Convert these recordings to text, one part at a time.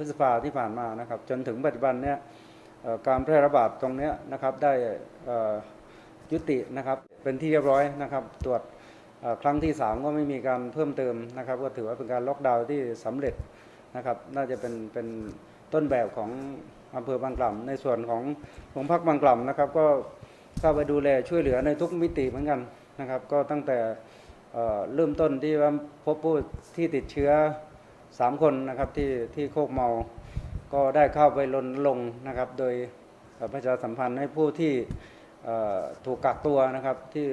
พฤษภาที่ผ่านมานะครับ จนถึงปัจจุบันเนี่ยการแพร่ระบาดตรงเนี้ยนะครับได้ยุตินะครับเป็นที่เรียบร้อยนะครับ ตรวจครั้งที่ 3 ก็ไม่มีการเพิ่มเติมนะครับ ก็ถือว่าเป็นการล็อกดาวน์ที่สำเร็จนะครับ น่าจะเป็นเป็นต้นแบบของอำเภอบางกล่ำในส่วนของโรงพักบางกล่ำนะครับ ก็เข้าไปดูแลช่วยเหลือในทุกมิติเหมือนกันนะครับ ก็ตั้งแต่เเริ่มต้นที่ว่าพบผู้ที่ติดเชื้อ สามคนนะครับที่ที่โคกเมา ก็ได้เข้าไปรณรงนะครับ โดยประชาสัมพันธ์ให้ผู้ที่ถูกกักตัวนะครับที่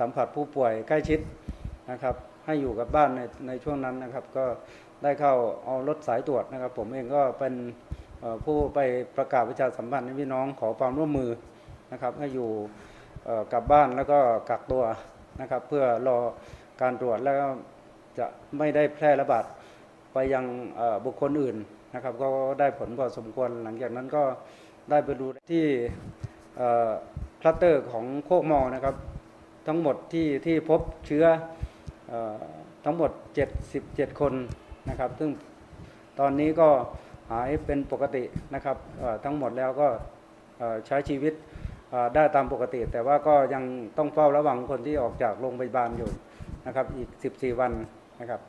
สัมผัสผู้ป่วยใกล้ชิดนะครับ ให้อยู่กับบ้านในในช่วงนั้นนะครับ ก็ได้เข้าเอารถสายตรวจนะครับ ผมเองก็เป็นผู้ไปประกาศประชาสัมพันธ์ให้พี่น้องขอความร่วมมือนะครับ ให้อยู่กับบ้านแล้วก็กักตัวนะครับ เพื่อรอการตรวจแล้วจะไม่ได้แพร่ระบาด ไปยังบุคคลอื่นนะครับ ก็ได้ผลพอสมควร หลังจากนั้นก็ได้ไปดูที่คลัสเตอร์ของโคกมอนะครับ ทั้งหมดที่ที่พบเชื้ออทั้งหมด 77 คนนะครับ ซึ่งตอนนี้ก็หายเป็นปกตินะครับทั้งหมดแล้วก็ใช้ชีวิตได้ตามปกติ แต่ว่าก็ยังต้องเฝ้าระวังคนที่ออกจากโรงพยาบาลอยู่นะครับอีก 14 วันนะครับ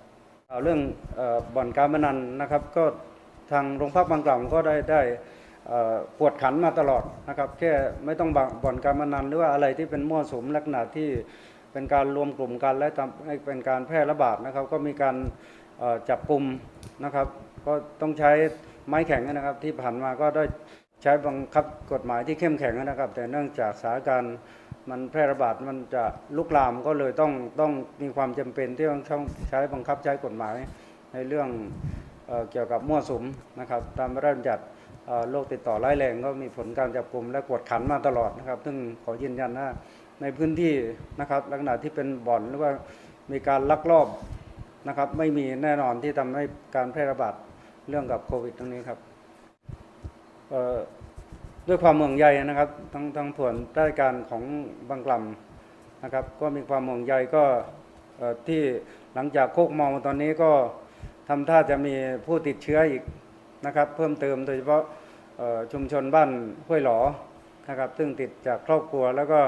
เรื่องอบ่อนการพนันนะครับ ก็ทางโรงพักบางกล่ำก็ได้ได้เอ่อกวดขันมาตลอดนะครับแค่ไม่ต้องบบ่อนการพนันหรือว่าอะไรที่เป็นมั่วสุมลักษณะที่เป็นการรวมกลุ่มกันและทำให้เป็นการแพร่ระบาดนะครับ ก็มีการจับกลุ่มนะครับ ก็ต้องใช้ไม้แข็งนะครับ ที่ผ่านมาก็ได้ใช้บังคับกฎหมายที่เข้มแข็งนะครับ แต่เนื่องจากสถานการณ์ มันแพร่ระบาดมันจะลุกลามก็เลยต้องต้องมีความจำเป็นที่ต้องใช้บังคับใช้กฎหมายในเรื่องเออเกี่ยวกับมั่วสุมนะครับตามพระราชบัญญัติโรคติดต่อร้ายแรงก็มีผลการจับกลุ่มและกวดขันมาตลอดนะครับ ซึ่งขอยืนยันว่าในพื้นที่นะครับลักษณะที่เป็นบ่อนหรือว่ามีการลักลอบนะครับไม่มีแน่นอนที่ทำให้การแพร่ระบาดเรื่องกับโควิดตรงนี้ครับ ด้วยความห่วงใยนะครับทั้งทั้งส่วนราชการของบางกล่ำนะครับ ก็มีความห่วงใยก็ที่หลังจากโคกเมาตอนนี้ก็ทำท่าจะมีผู้ติดเชื้ออีกนะครับ เพิ่มเติมโดยเฉพาะชุมชนบ้านห้วยหลอนะครับ ซึ่งติดจากครอบครัวแล้วก็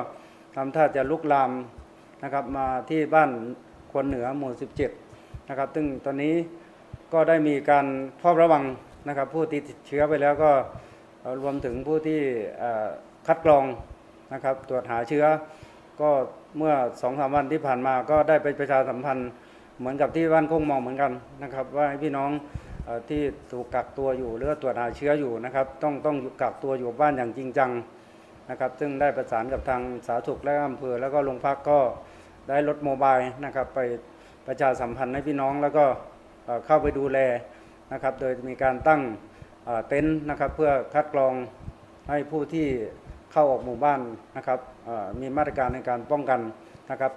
ทำท่าจะลุกลามนะครับมาที่บ้านควนเหนือหมู่ 17 นะครับ ซึ่งตอนนี้ก็ได้มีการเฝ้าระวังนะครับ ผู้ติดเชื้อไปแล้วก็ รวมถึงผู้ที่คัดกรองนะครับตรวจหาเชื้อ ก็เมื่อสองสามวันที่ผ่านมาก็ได้ไปประชาสัมพันธ์เหมือนกับที่บ้านโคงมองเหมือนกันนะครับ ว่าให้พี่น้องอที่ถูกกักตัวอยู่หรือตรวจหาเชื้ออยู่นะครับ ต้องต้องกักตัวอยู่บ้านอย่างจริงจังนะครับ ซึ่งได้ประสานกับทางสาธารณสุขและอำเภอแล้วก็โรงพักก็ได้รถโมบายนะครับ ไปประชาสัมพันธ์ให้พี่น้องแล้วก็เข้าไปดูแลนะครับ โดยมีการตั้ง เต็นท์นะครับเพื่อคัดกรองให้ผู้ที่เข้าออกหมู่บ้านนะครับมีมาตรการในการป้องกันนะครับ